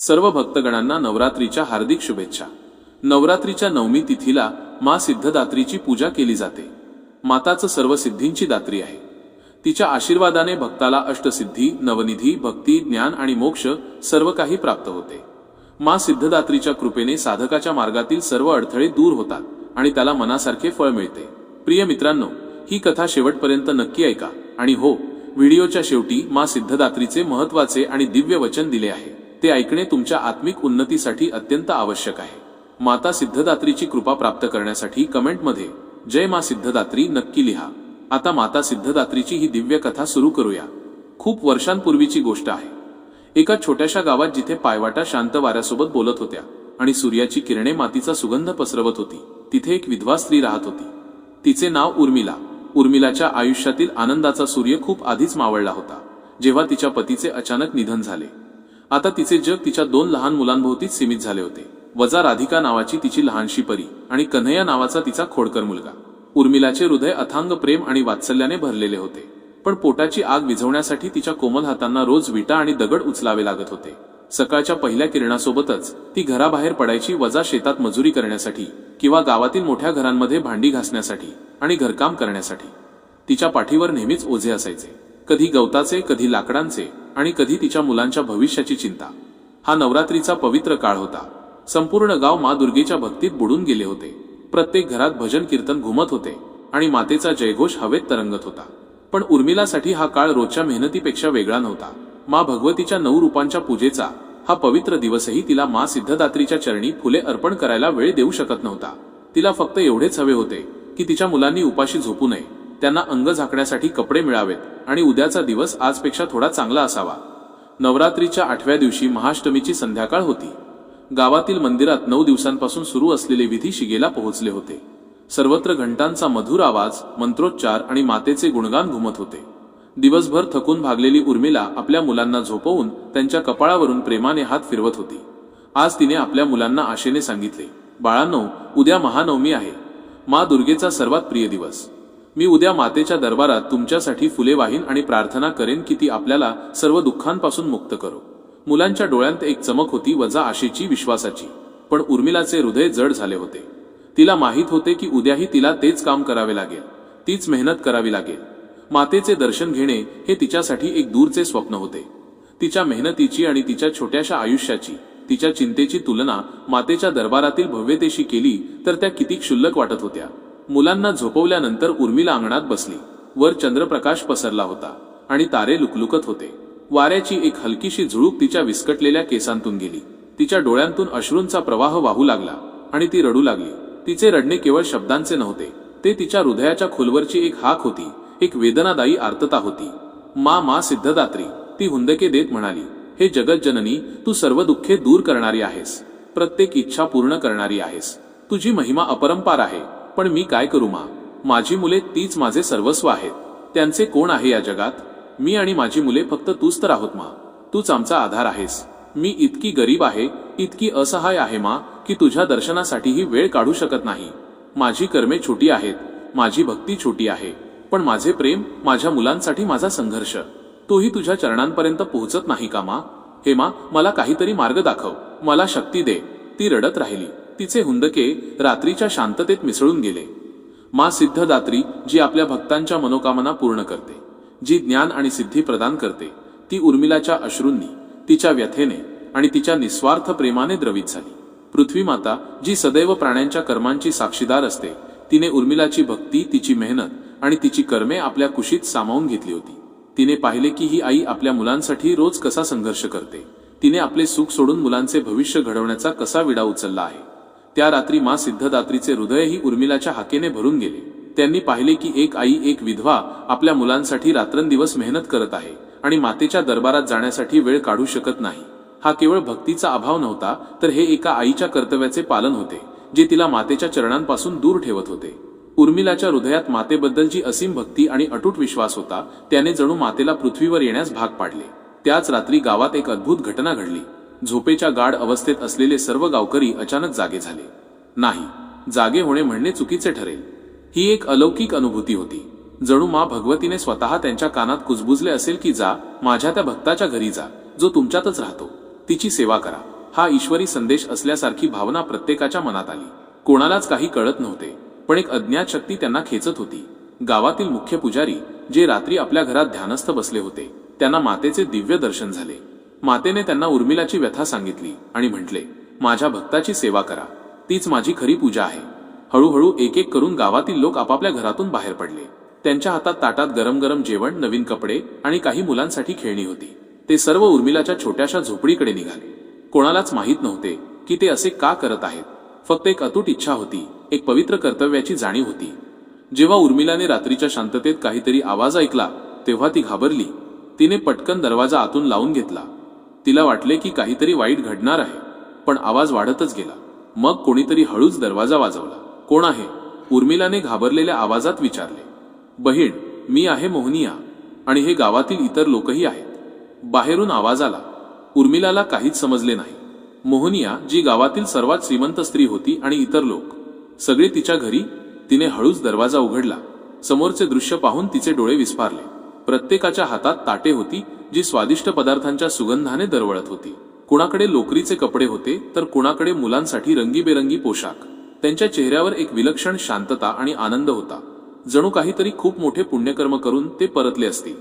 सर्व भक्तगणांना नवरात्रीच्या हार्दिक शुभेच्छा. नवरात्रीच्या नवमी तिथीला मा सिद्धदात्रीची पूजा केली जाते. माताचं सर्व सिद्धींची दात्री आहे. तिच्या आशीर्वादाने भक्ताला अष्टसिद्धी नवनिधी भक्ती ज्ञान आणि मोक्ष सर्व काही प्राप्त होते. मा सिद्धदात्रीच्या कृपेने साधकाच्या मार्गातील सर्व अडथळे दूर होतात आणि त्याला मनासारखे फळ मिळते. प्रिय मित्रांनो ही कथा शेवटपर्यंत नक्की ऐका आणि हो व्हिडिओच्या शेवटी मा सिद्धदात्रीचे महत्त्वाचे आणि दिव्य वचन दिले आहे. ते ऐकणे तुमच्या आत्मिक उन्नतीसाठी अत्यंत आवश्यक आहे. माता सिद्धदात्रीची कृपा प्राप्त करण्यासाठी कमेंटमध्ये जय मा सिद्धदात्री नक्की लिहा. आता माता सिद्धदात्रीची ही दिव्य कथा सुरू करूया. खूप वर्षांपूर्वीची गोष्ट आहे. एका छोट्याशा गावात जिथे पायवाटा शांत वाऱ्यासोबत बोलत होत्या आणि सूर्याची किरणे मातीचा सुगंध पसरवत होती तिथे एक विधवा स्त्री राहत होती. तिचे नाव उर्मिला. उर्मिलाच्या आयुष्यातील आनंदाचा सूर्य खूप आधीच मावळला होता जेव्हा तिच्या पतीचे अचानक निधन झाले. आता तिचे जग तिच्या दोन लहान मुलांभोवतीच सीमित झाले होते. वजा राधिका नावाची तिची लहानशी परी आणि कन्हैया नावाचा तिचा खोडकर मुलगा. उर्मिलाचे हृदय अथांग प्रेम आणि वात्सल्याने भरलेले होते. पण पोटाची आग विझवण्यासाठी तिच्या कोमल हातांना रोज विटा आणि दगड उचलावे लागत होते. सकाळच्या पहिल्या किरणासोबतच ती घराबाहेर पडायची वजा शेतात मजुरी करण्यासाठी किंवा गावातील मोठ्या घरांमध्ये भांडी घासण्यासाठी आणि घरकाम करण्यासाठी. तिच्या पाठीवर नेहमीच ओझे असायचे. कधी गवताचे कधी लाकडांचे आणि कधी तिच्या मुलांच्या भविष्याची चिंता. हा नवरात्रीचा पवित्र काळ होता. संपूर्ण गाव मा दुर्गेच्या भक्तीत बुडून गेले होते. प्रत्येक घरात भजन कीर्तन घुमत होते आणि मातेचा जयघोष हवेत तरंगत होता. पण उर्मिलासाठी हा काळ रोजच्या मेहनतीपेक्षा वेगळा नव्हता. मा भगवतीच्या नऊ रूपांच्या पूजेचा हा पवित्र दिवसही तिला मा सिद्धदात्रीच्या चरणी फुले अर्पण करायला वेळ देऊ शकत नव्हता. तिला फक्त एवढेच हवे होते की तिच्या मुलांनी उपाशी झोपू नये. त्यांना अंग झाकण्यासाठी कपडे मिळावेत आणि उद्याचा दिवस आजपेक्षा थोडा चांगला असावा. नवरात्रीच्या आठव्या दिवशी महाअष्टमीची संध्याकाळ होती. गावातील मंदिरात नऊ दिवसांपासून सुरू असलेले विधी शिगेला पोहोचले होते. सर्वत्र घंटांचा मधुर आवाज मंत्रोच्चार आणि मातेचे गुणगान घुमत होते. दिवसभर थकून भागलेली उर्मिला आपल्या मुलांना झोपवून त्यांच्या कपाळावरून प्रेमाने हात फिरवत होती. आज तिने आपल्या मुलांना आशेने सांगितले बाळांनो उद्या महानवमी आहे. मा दुर्गेचा सर्वात प्रिय दिवस. मी उद्या मातेच्या दरबारात तुमच्यासाठी फुले वाहीन आणि प्रार्थना करेन की ती आपल्याला सर्व दुःखांपासून मुक्त करो. मुलांच्या डोळ्यांत एक चमक होती वजा आशेची विश्वासाची. पण उर्मिलाचे हृदय जड झाले होते. तिला माहीत होते की उद्याही तिला तेच काम करावे लागेल. तीच मेहनत करावी लागेल. मातेचे दर्शन घेणे हे तिच्यासाठी एक दूरचे स्वप्न होते. तिच्या मेहनतीची आणि तिच्या छोट्याशा आयुष्याची तिच्या चिंतेची तुलना मातेच्या दरबारातील भव्यतेशी केली तर त्या किती क्षुल्लक वाटत होत्या. मुलांना झोपवल्यानंतर उर्मिला अंगणात बसली. वर चंद्रप्रकाश पसरला होता आणि तारे लुकलुकत होते. वाऱ्याची एक हलकीशी झुळूक तिच्या विस्कटलेल्या केसांतून गेली. तिच्या डोळ्यांतून अश्रूंचा प्रवाह वाहू लागला आणि ती रडू लागली. तिचे रडणे केवळ शब्दांचे नव्हते. ते तिच्या हृदयाच्या खोलवरची एक हाक होती. एक वेदनादायी आर्तता होती. मा मा सिद्धदात्री ती हुंदके देत म्हणाली हे जगज्जननी तू सर्व दुःखे दूर करणारी आहेस. प्रत्येक इच्छा पूर्ण करणारी आहेस. तुझी महिमा अपरंपार आहे. पण मी काय करू मा? माझी मुले तीच माझे सर्वस्व आहेत. त्यांचे कोण आहे या जगात? मी आणि माझी मुले फक्त तूच तर आहोत मा. तूच आमचा आधार आहेस. मी इतकी गरीब आहे इतकी असहाय आहे मा की तुझ्या दर्शनासाठीही वेळ काढू शकत नाही. माझी कर्मे छोटी आहेत माझी भक्ती छोटी आहे पण माझे प्रेम माझ्या मुलांसाठी माझा संघर्ष. तोही तुझ्या चरणांपर्यंत पोहोचत नाही का मा? हे मा मला काहीतरी मार्ग दाखव. मला शक्ती दे. ती रडत राहिली. तिचे हुंदके रात्रीच्या शांततेत मिसळून गेले. मा सिद्धदात्री जी आपल्या भक्तांच्या मनोकामना पूर्ण करते जी ज्ञान आणि सिद्धी प्रदान करते ती उर्मिलाच्या अश्रूंनी तिच्या व्यथेने आणि तिच्या निस्वार्थ प्रेमाने द्रवित झाली. पृथ्वी माता जी सदैव प्राण्यांच्या कर्मांची साक्षीदार असते तिने उर्मिलाची भक्ती तिची मेहनत आणि तिची कर्मे आपल्या कुशीत सामावून घेतली होती. तिने पाहिले की ही आई आपल्या मुलांसाठी रोज कसा संघर्ष करते तिने आपले सुख सोडून मुलांचे भविष्य घडवण्याचा कसा विडा उचलला आहे. त्या रात्री मा सिद्धदात्रीचे हृदयही उर्मिलाच्या हाकेने भरून गेले. त्यांनी पाहिले की एक आई एक विधवा आपल्या मुलांसाठी रात्रंदिवस मेहनत करत आहे आणि मातेच्या दरबारात जाण्यासाठी वेळ काढू शकत नाही. हा केवळ भक्तीचा अभाव नव्हता तर हे एका आईच्या कर्तव्याचे पालन होते जे तिला मातेच्या चरणांपासून दूर ठेवत होते. उर्मिलाच्या हृदयात मातेबद्दल जी असीम भक्ती आणि अटूट विश्वास होता त्याने जणू मातेला पृथ्वीवर येण्यास भाग पाडले. त्याच रात्री गावात एक अद्भुत घटना घडली. झोपेच्या गाढ अवस्थेत असलेले सर्व गावकरी अचानक जागे झाले. नाही जागे होणे म्हणणे चुकीचे ठरेल. ही एक अलौकिक अनुभूती होती. जणू मा भगवतीने स्वतः त्यांच्या कानात कुजबुजले असेल की जा माझ्या त्या भक्ताच्या घरी जा जो तुमच्यातच राहतो. तिची सेवा करा. हा ईश्वरी संदेश असल्यासारखी भावना प्रत्येकाच्या मनात आली. कोणालाच काही कळत नव्हते पण एक अज्ञात शक्ती त्यांना खेचत होती. गावातील मुख्य पुजारी जे रात्री आपल्या घरात ध्यानस्थ बसले होते त्यांना मातेचे दिव्य दर्शन झाले. मातेने त्यांना उर्मिलाची व्यथा सांगितली आणि म्हटले माझ्या भक्ताची सेवा करा. तीच माझी खरी पूजा आहे. हळूहळू एक एक करून गावातील लोक आपापल्या घरातून बाहेर पडले. त्यांच्या हातात ताटात गरम गरम जेवण नवीन कपडे आणि काही मुलांसाठी खेळणी होती. ते सर्व उर्मिलाच्या छोट्याशा झोपडीकडे निघाले. कोणालाच माहीत नव्हते की ते असे का करत आहेत. फक्त एक अतूट इच्छा होती एक पवित्र कर्तव्याची जाणीव होती. जेव्हा उर्मिलाने रात्रीच्या शांततेत काहीतरी आवाज ऐकला तेव्हा ती घाबरली. तिने पटकन दरवाजा आतून लावून घेतला. तिला वाटले की काहीतरी वाईट घडणार आहे पण आवाज वाढतच गेला. मग कोणीतरी हळूच दरवाजा वाजवला. कोण आहे? उर्मिलाने घाबरलेल्या आवाजात विचारले. बहीण मी आहे मोहनिया आणि हे गावातील इतर लोकही आहेत. बाहेरून आवाज आला. उर्मिलाला काहीच समजले नाही. मोहनिया जी गावातील सर्वात श्रीमंत स्त्री होती आणि इतर लोक सगळे तिच्या घरी तिने हळूच दरवाजा उघडला. समोरचे दृश्य पाहून तिचे डोळे विस्फारले. प्रत्येकाच्या हातात ताटे होती जी स्वादिष्ट पदार्थांच्या सुगंधाने दरवळत होती. कुणाकडे लोकरीचे कपडे होते तर कुणाकडे मुलांसाठी रंगीबेरंगी पोशाख. त्यांच्या चेहऱ्यावर एक विलक्षण शांतता आणि आनंद होता. जणू काहीतरी खूप मोठे पुण्यकर्म करून ते परतले असतील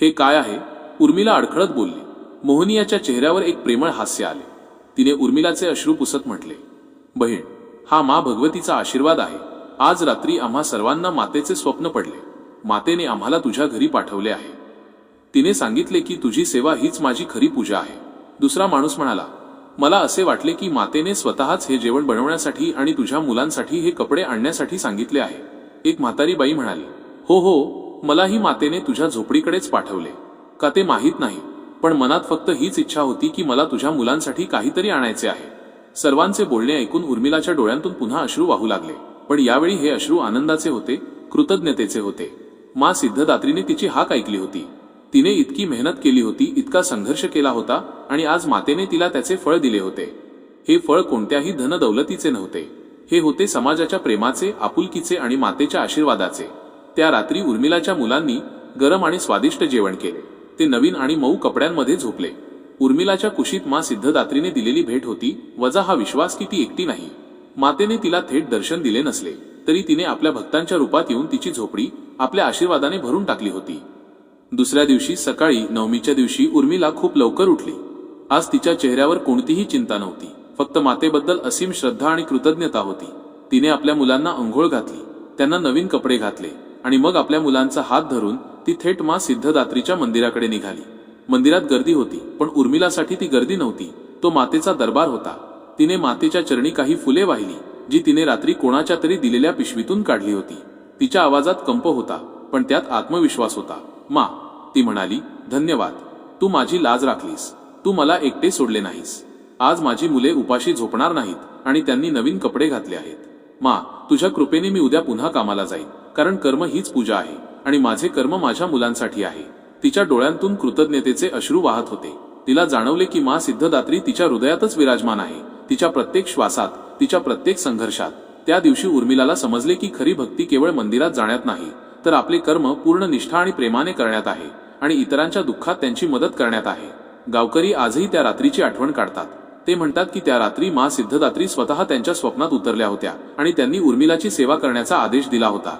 हे काय आहे? उर्मिला अडखळत बोलली. मोहनियाच्या चेहऱ्यावर एक प्रेमळ हास्य आले. तिने उर्मिलाचे अश्रू पुसत म्हटले बहीण हा मा भगवतीचा आशीर्वाद आहे. आज रात्री आम्हा सर्वांना मातेचे स्वप्न पडले. मातेने आम्हाला तुझ्या घरी पाठवले आहे. तिने सांगितले की तुझी सेवा हीच माझी खरी पूजा आहे. दुसरा माणूस म्हणाला मला असे वाटले की मातेने स्वतःच हे जेवण बनवण्यासाठी आणि तुझ्या मुलांसाठी हे कपडे आणण्यासाठी सांगितले आहे. एक म्हातारी बाई म्हणाली हो हो मलाही मातेने तुझ्या झोपडीकडेच पाठवले. का ते माहीत नाही पण मनात फक्त हीच इच्छा होती की मला तुझ्या मुलांसाठी काहीतरी आणायचे आहे. सर्वांचे बोलणे ऐकून उर्मिलाच्या डोळ्यांतून पुन्हा अश्रू वाहू लागले पण यावेळी हे अश्रू आनंदाचे होते कृतज्ञतेचे होते. मा सिद्धदात्रीने तिची हाक ऐकली होती. तिने इतकी मेहनत केली होती इतका संघर्ष केला होता आणि आज मातेने तिला त्याचे फळ दिले होते. हे फळ कोणत्याही धनदौलतीचे नव्हते. हे होते समाजाच्या प्रेमाचे आपुलकीचे आणि मातेच्या आशीर्वादाचे. त्या रात्री उर्मिलाच्या मुलांनी गरम आणि स्वादिष्ट जेवण केले. ते नवीन आणि मऊ कपड्यांमध्ये झोपले. उर्मिलाच्या कुशीत मा सिद्धदात्रीने दिलेली भेट होती वजा हा विश्वास की ती एकटी नाही. मातेने तिला थेट दर्शन दिले नसले तरी तिने आपल्या भक्तांच्या रूपात येऊन तिची झोपडी आपल्या आशीर्वादाने भरून टाकली होती. दुसऱ्या दिवशी सकाळी नवमीच्या दिवशी उर्मिला खूप लवकर उठली. आज तिच्या चेहऱ्यावर कोणतीही चिंता नव्हती. फक्त मातेबद्दल असीम श्रद्धा आणि कृतज्ञता होती. तिने आपल्या मुलांना अंघोळ घातली. त्यांना नवीन कपडे घातले आणि मग आपल्या मुलांचा हात धरून ती थेट मा सिद्धदात्रीच्या मंदिराकडे निघाली. मंदिरात गर्दी होती पण उर्मिलासाठी ती गर्दी नव्हती. तो मातेचा दरबार होता. तिने मातेच्या चरणी काही फुले वाहिली जी तिने रात्री कोणाच्या तरी दिलेल्या पिशवीतून काढली होती. तिच्या आवाजात कंप होता पण त्यात आत्मविश्वास होता. मा ती म्हणाली धन्यवाद. तू माझी लाज राखलीस. तू मला एकटे सोडले नाहीस. आज माझी मुले उपाशी झोपणार नाहीत आणि त्यांनी नवीन कपडे घातले आहेत. मा तुझ्या कृपेने मी उद्या पुन्हा कामाला जाईन कारण कर्म हीच पूजा आहे आणि माझे कर्म माझ्या मुलांसाठी आहे. तिच्या डोळ्यांतून कृतज्ञतेचे अश्रू वाहत होते. तिला जाणवले की मा सिद्धदात्री तिच्या हृदयातच विराजमान आहे. तिच्या प्रत्येक श्वासात तिच्या प्रत्येक संघर्षात त्या दिवशी उर्मिलाला समजले की खरी भक्ती केवळ मंदिरात जाण्यात नाही तर आपले कर्म पूर्ण निष्ठा आणि प्रेमाने करण्यात आहे आणि इतरांच्या दुःखात त्यांची मदत करण्यात आहे. गावकरी आजही त्या रात्रीची आठवण काढतात. ते म्हणतात की त्या रात्री मा सिद्धदात्री स्वतः त्यांच्या स्वप्नात उतरल्या होत्या आणि त्यांनी उर्मिलाची सेवा करण्याचा आदेश दिला होता.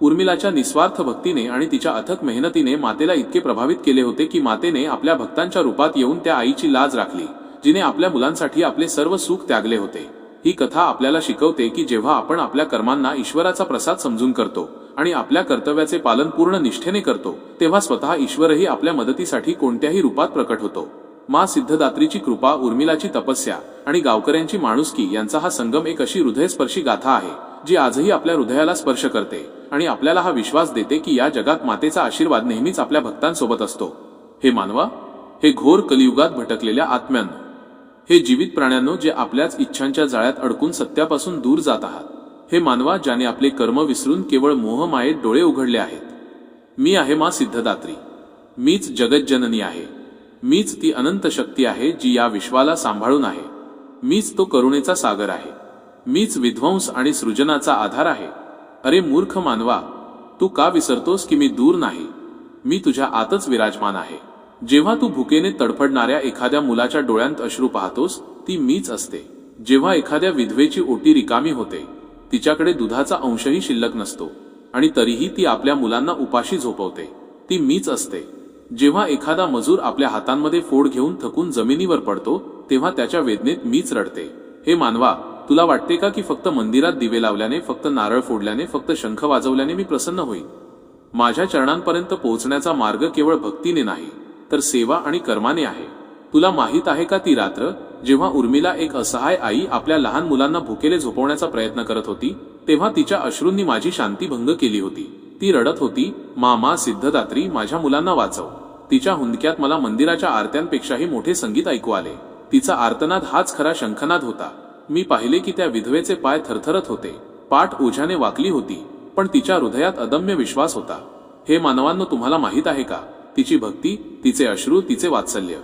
उर्मिलाच्या निस्वार्थ भक्तीने आणि तिच्या अथक मेहनतीने मातेला इतके प्रभावित केले होते की मातेने आपल्या भक्तांच्या रूपात येऊन त्या आईची लाज राखली जिने आपल्या मुलांसाठी आपले सर्व सुख त्यागले होते. ही कथा आपल्याला शिकवते की जेव्हा आपण आपल्या कर्मांना ईश्वराचा प्रसाद समजून करतो आणि आपल्या कर्तव्याचे पालन पूर्ण निष्ठेने करतो तेव्हा स्वतः ईश्वरही आपल्या मदतीसाठी कोणत्याही रूपात प्रकट होतो. मा सिद्धदात्रीची कृपा उर्मिलाची तपस्या आणि गावकऱ्यांची माणुसकी यांचा हा संगम एक अशी हृदयस्पर्शी गाथा आहे जी आजही आपल्या हृदयाला स्पर्श करते आणि आपल्याला हा विश्वास देते की या जगात मातेचा आशीर्वाद नेहमीच आपल्या भक्तांसोबत असतो. हे मानवा हे घोर कलियुगात भटकलेल्या आत्म्यांना हे जीवित प्राण्यांनो जे आपल्याच इच्छांच्या जाळ्यात अडकून सत्यापासून दूर जात आहात. हे मानवा ज्याने आपले कर्म विसरून केवळ मोहमायेत डोळे उघडले आहेत. मी आहे मा सिद्धदात्री. मीच जगज्जननी आहे. मीच ती अनंत शक्ती आहे जी या विश्वाला सांभाळून आहे. मीच तो करुणेचा सागर आहे. मीच विध्वंस आणि सृजनाचा आधार आहे. अरे मूर्ख मानवा तू का विसरतोस की मी दूर नाही? मी तुझ्या आतच विराजमान आहे. जेव्हा तू भुकेने तडफडणाऱ्या एखाद्या मुलाच्या डोळ्यांत अश्रू पाहतोस ती मीच असते. जेव्हा एखाद्या विधवेची ओटी रिकामी होते तिच्याकडे दुधाचा अंशही शिल्लक नसतो आणि तरीही ती आपल्या मुलांना उपाशी झोपवते. ती मीच असते. जेव्हा एखादा मजूर आपल्या हातांमध्ये फोड घेऊन थकून जमिनीवर पडतो तेव्हा त्याच्या वेदनेत मीच रडते. हे मानवा तुला वाटते का की फक्त मंदिरात दिवे लावल्याने फक्त नारळ फोडल्याने फक्त शंख वाजवल्याने मी प्रसन्न होईल माझ्या चरणांपर्यंत पोहोचण्याचा मार्ग केवळ भक्तीने नाही. तर सेवा आणि कर्माने आहे. तुला माहीत आहे का ती रात्र जेव्हा उर्मिला एक असहाय आई आपल्या लहान मुलांना भुकेले झोपवण्याचा प्रयत्न करत होती तेव्हा तिच्या अश्रूंनी माझी शांती भंग केली होती. ती रडत होती मामा सिद्धदात्री माझ्या मुलांना वाचव. तिच्या हुंदक्यात मला मंदिराच्या आरत्यांपेक्षाही मोठे संगीत ऐकू आले. तिचा आर्तनाद हाच खरा शंखनाद होता. मी पाहिले की त्या विधवेचे पाय थरथरत होते. पाठ ओझ्याने वाकली होती पण तिच्या हृदयात अदम्य विश्वास होता. हे मानवांनो तुम्हाला माहीत आहे का? तिची भक्ती तिचे अश्रू तिचे वात्सल्य.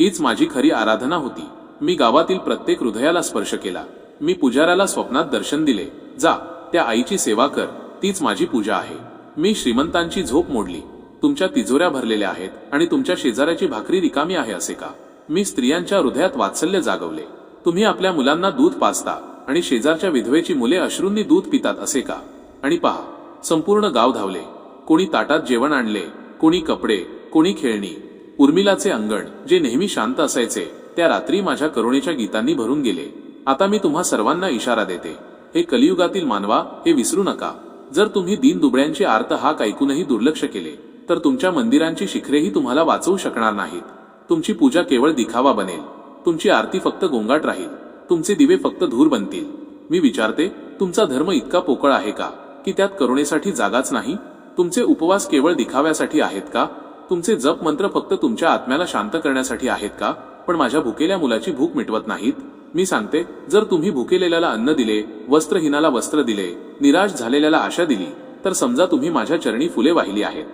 हीच माझी खरी आराधना होती. मी गावातील प्रत्येक हृदयाला स्पर्श केला. मी पुजाऱ्याला स्वप्नात दर्शन दिले. जा त्या आईची सेवा कर. तीच माझी पूजा आहे. मी श्रीमंतांची झोप मोडली. तुमच्या तिजोऱ्या भरलेल्या आहेत आणि तुमच्या शेजाऱ्याची भाकरी रिकामी आहे असे का? मी स्त्रियांच्या हृदयात वात्सल्य जागवले. तुम्ही आपल्या मुलांना दूध पाजता आणि शेजारच्या विधवेची मुले अश्रूंनी दूध पितात असे का? आणि पहा संपूर्ण गाव धावले. कोणी ताटात जेवण आणले कोणी कपडे कोणी खेळणी उर्मिलाचे अंगण जे नेहमी शांत असायचे त्या रात्री माझ्या करुणेच्या गीतांनी भरून गेले. आता मी तुम्हा सर्वांना इशारा देते. हे कलियुगातील मानवा हे विसरू नका. जर तुम्ही दीन दुबळ्यांची आर्त हाक ऐकूनही दुर्लक्ष केले तर तुमच्या मंदिरांची शिखरेही तुम्हाला वाचवू शकणार नाहीत. तुमची पूजा केवळ दिखावा बनेल. तुमची आरती फक्त गोंगाट राहील. तुमचे दिवे फक्त धूर बनतील. मी विचारते तुमचा धर्म इतका पोकळ आहे का की त्यात करुणेसाठी जागाच नाही? तुमचे उपवास केवळ दिखाव्यासाठी आहेत का? तुमचे जप मंत्र फक्त तुमच्या आत्म्याला शांत करण्यासाठी आहेत का? पण माझ्या भुकेल्या मुलाची भूक मिटवत नाहीत. मी सांगते जर तुम्ही भुकेलेल्याला अन्न दिले वस्त्रहीनाला वस्त्र दिले निराश झालेल्याला आशा दिली तर समजा तुम्ही माझ्या चरणी फुले वाहिली आहेत.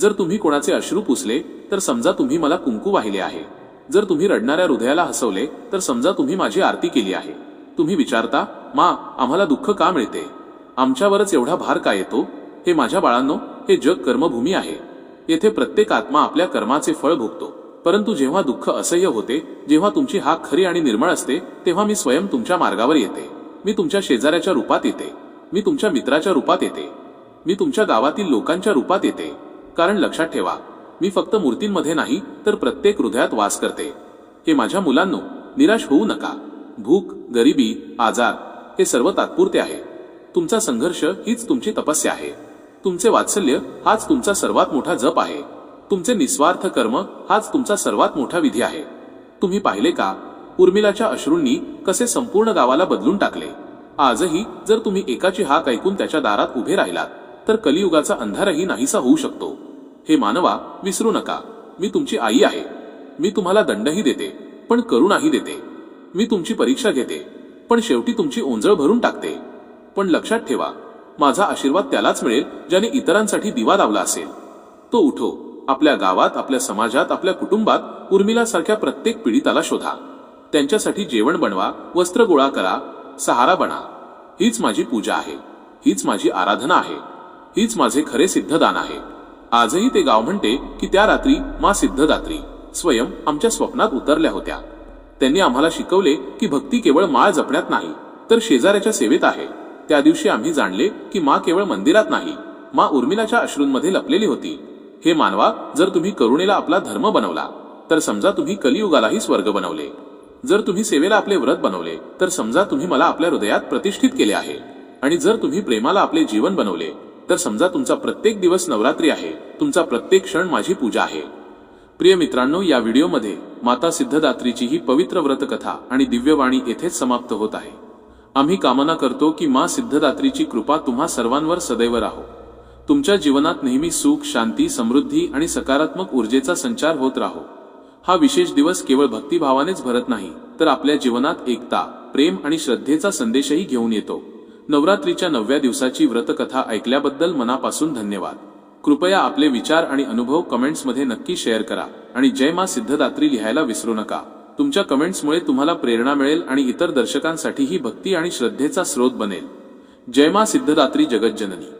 जर तुम्ही कोणाचे अश्रू पुसले तर समजा तुम्ही मला कुंकू वाहिले आहे. जर तुम्ही रडणाऱ्या हृदयाला हसवले तर समजा तुम्ही माझी आरती केली आहे. तुम्ही विचारता मा आम्हाला दुःख का मिळते? आमच्यावरच एवढा भार का येतो? हे माझ्या बाळांनो हे जग कर्मभूमी आहे. येथे प्रत्येक आत्मा आपल्या कर्माचे फळ भोगतो. परंतु जेव्हा दुःख असह्य होते जेव्हा तुमची हाक खरी आणि निर्मळ असते तेव्हा मी स्वयं तुमच्या मार्गावर येते. मी तुमच्या शेजाऱ्याच्या रूपात येते. मी तुमच्या मित्राच्या रूपात येते. मी तुमच्या गावातील लोकांच्या रूपात येते. कारण लक्षात ठेवा मी फक्त मूर्तींमध्ये नाही तर प्रत्येक हृदयात वास करते. हे माझ्या मुलांनो निराश होऊ नका. भूक गरिबी आजार हे सर्व तात्पुरते आहे. तुमचा संघर्ष हीच तुमची तपस्या आहे. तुमचे वात्सल्य हाच तुमचा सर्वात मोठा जप आहे. तुमचे निस्वार्थ कर्म हाच तुमचा सर्वात मोठा विधी आहे. तुम्ही पाहिले का? उर्मिलाच्या अश्रूंनी कसे संपूर्ण गावाला बदलून टाकले. आजही जर तुम्ही एकाची हाक ऐकून त्याच्या दारात उभे राहिलात तर कलियुगाचा अंधारही नाहीसा होऊ शकतो. हे मानवा विसरू नका. मी तुमची आई आहे. मी तुम्हाला दंडही देते पण करुणाही देते. मी तुमची परीक्षा घेते पण शेवटी तुमची ओंजळ भरून टाकते. पण लक्षात ठेवा माझा आशीर्वाद त्यालाच मिळेल ज्याने इतरांसाठी दिवा लावला असेल. तो उठो आपल्या गावात आपल्या समाजात आपल्या कुटुंबात उर्मिलासारख्या प्रत्येक पीडिताला शोधा. त्यांच्यासाठी जेवण बनवा वस्त्र गोळा करा सहारा बना. हीच माझी पूजा आहे. हीच माझी आराधना आहे. हीच माझे खरे सिद्धदान आहे. आजही ते गाव म्हणते की त्या रात्री मा सिद्धदात्री स्वयं आमच्या स्वप्नात उतरल्या होत्या. त्यांनी आम्हाला शिकवले की भक्ती केवळ माळ जपण्यात नाही तर शेजाऱ्याच्या सेवेत आहे. त्या दिवशी आम्ही जाणले की मा केवळ मंदिरात नाही मा उर्मिलाच्या अश्रूंमध्ये लपलेली होती. हे मानवा जर तुम्ही करुणेला आपला धर्म बनवला तर समजा तुम्ही कलियुगालाही स्वर्ग बनवले. जर तुम्ही सेवेला आपले व्रत बनवले तर समजा तुम्ही मला आपल्या हृदयात प्रतिष्ठित केले आहे. आणि जर तुम्ही प्रेमाला आपले जीवन बनवले तर समजा तुमचा प्रत्येक दिवस नवरात्री आहे तुमचा प्रत्येक क्षण माझी पूजा आहे. प्रिय मित्रांनो या व्हिडिओमध्ये माता सिद्धदात्रीची ही पवित्र व्रतकथा आणि दिव्यवाणी येथेच समाप्त होत आहे. आम्ही कामना करतो की मा सिद्धदात्रीची कृपा तुम्हा सर्वांवर सदैव राहो. तुमच्या जीवनात नेहमी सुख शांती समृद्धी आणि सकारात्मक ऊर्जेचा संचार होत राहो. हा विशेष दिवस केवळ भक्तिभावानेच भरत नाही तर आपल्या जीवनात एकता प्रेम आणि श्रद्धेचा संदेशही घेऊन येतो. नवरात्रीच्या नवव्या दिवसाची व्रतकथा ऐकल्याबद्दल मनापासून धन्यवाद. कृपया आपले विचार आणि अनुभव कमेंट्समध्ये नक्की शेअर करा आणि जय मा सिद्धदात्री लिहायला विसरू नका. तुमच्या कमेंट्समुळे तुम्हाला प्रेरणा मिळेल आणि इतर दर्शकांसाठीही भक्ती आणि श्रद्धेचा स्रोत बनेल. जय मा सिद्धदात्री जगज्जननी.